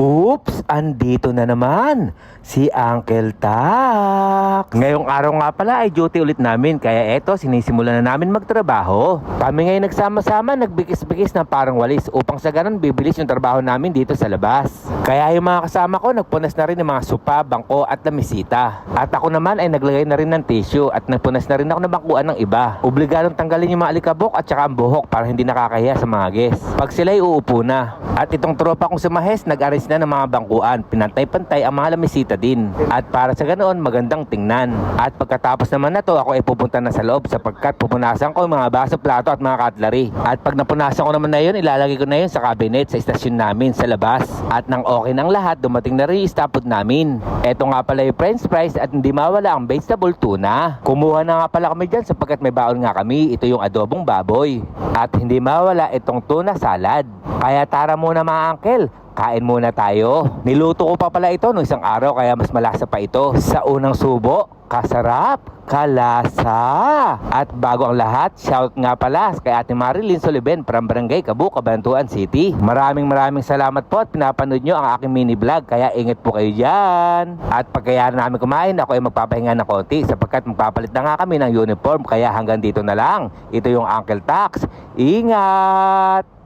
Oops, andito na naman si Uncle Tak. Ngayong araw nga pala ay duty ulit namin kaya eto sinisimulan na namin magtrabaho. Kami ngayon nagsama-sama nagbigis-bigis ng parang walis upang sa ganun bibilis yung trabaho namin dito sa labas. Kaya yung mga kasama ko nagpunas na rin ng mga sopa, bangko at lamisita. At ako naman ay naglagay na rin ng tissue at nagpunas na rin ako ng bangkuan ng iba. Obligadong tanggalin yung mga alikabok at saka ang buhok para hindi nakakahiya sa mga guests. Pag sila'y uupo na. At itong tropa kong si Mahes nag-arrange na ng mga bangkuan. Pinantay-pantay ang mga lamisita din. At para sa ganoon magandang tingnan. At pagkatapos naman na to ako ay pupunta na sa loob sapagkat pupunasan ko yung mga baso, plato at mga cutlery. At pag napunasan ko naman na yun, ilalagay ko na yun sa cabinet sa istasyon namin sa labas. At nang okay ng lahat, dumating na rin yung namin. Eto nga pala yung french fries at hindi mawala ang vegetable tuna. Kumuha na nga pala kami dyan sapagkat may baon nga kami. Ito yung adobong baboy. At hindi mawala itong tuna salad. Kaya tara muna mga uncle, kain muna tayo. Niluto ko pa pala ito no isang araw kaya mas malasa pa ito. Sa unang subo, kasarap, kalasa. At bago ang lahat, shout nga pala kay Ate Marilyn Soliben from Barangay Kabu, Cabanatuan City. Maraming maraming salamat po at pinapanood nyo ang aking mini vlog kaya ingat po kayo dyan. At pagkayaan namin kumain, ako ay magpapahinga ng konti sapagkat magpapalit na nga kami ng uniform kaya hanggang dito na lang. Ito yung Uncle Tax. Ingat!